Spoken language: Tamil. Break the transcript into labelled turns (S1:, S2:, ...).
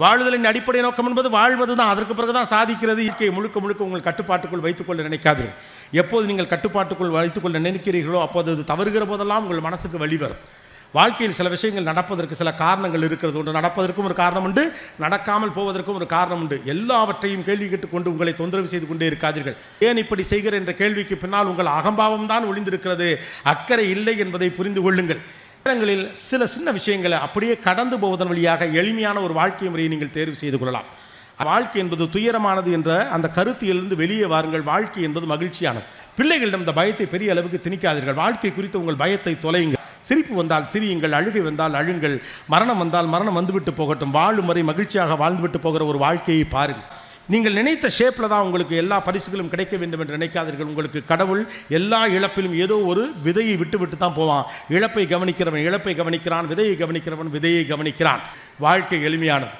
S1: வாழுதலின் அடிப்படை நோக்கம் என்பது வாழ்வது தான் அதற்கு பிறகு தான் சாதிக்கிறது. இயற்கையை முழுக்க முழுக்க உங்கள் கட்டுப்பாட்டுக்குள் வைத்துக்கொள்ள நினைக்காதீர்கள். எப்போது நீங்கள் கட்டுப்பாட்டுக்குள் வைத்துக்கொள்ள நினைக்கிறீர்களோ அப்போது அது தவறுகிற போதெல்லாம் உங்கள் மனசுக்கு வழிவரும் வாழ்க்கையில் சில விஷயங்கள் நடப்பதற்கு சில காரணங்கள் இருக்கிறது. உண்டு நடப்பதற்கும் ஒரு காரணம் உண்டு. நடக்காமல் போவதற்கும் ஒரு காரணம் உண்டு. எல்லாவற்றையும் கேள்வி கேட்டுக்கொண்டு உங்களை தொந்தரவு செய்து கொண்டே இருக்காதீர்கள். ஏன் இப்படி செய்கிற என்ற கேள்விக்கு பின்னால் உங்கள் அகம்பாவம் தான் ஒளிந்திருக்கிறது. அக்கறை இல்லை என்பதை புரிந்து கொள்ளுங்கள். நேரங்களில் சில சின்ன விஷயங்களை அப்படியே கடந்து போவதன் வழியாக எளிமையான ஒரு வாழ்க்கை முறையை நீங்கள் தேர்வு செய்து கொள்ளலாம். வாழ்க்கை என்பது துயரமானது என்ற அந்த கருத்திலிருந்து வெளியே வாருங்கள். வாழ்க்கை என்பது மகிழ்ச்சியானது. பிள்ளைகளிடம் இந்த பயத்தை பெரிய அளவுக்கு திணிக்காதீர்கள். வாழ்க்கை குறித்து உங்கள் பயத்தை தொலையுங்கள். சிரிப்பு வந்தால் சிரியுங்கள். அழுகை வந்தால் அழுங்கள். மரணம் வந்தால் மரணம் வந்துவிட்டு போகட்டும். வாழும் வரை மகிழ்ச்சியாக வாழ்ந்துவிட்டு போகிற ஒரு வாழ்க்கையை பாருங்கள். நீங்கள் நினைத்த ஷேப்பில் தான் உங்களுக்கு எல்லா பரிசுகளும் கிடைக்க வேண்டும் என்று நினைக்காதீர்கள். உங்களுக்கு கடவுள் எல்லா இழப்பிலும் ஏதோ ஒரு விதையை விட்டு விட்டு தான் போவான். இழப்பை கவனிக்கிறவன் இழப்பை கவனிக்கிறான் விதையை கவனிக்கிறவன் விதையை கவனிக்கிறான். வாழ்க்கை எளிமையானது.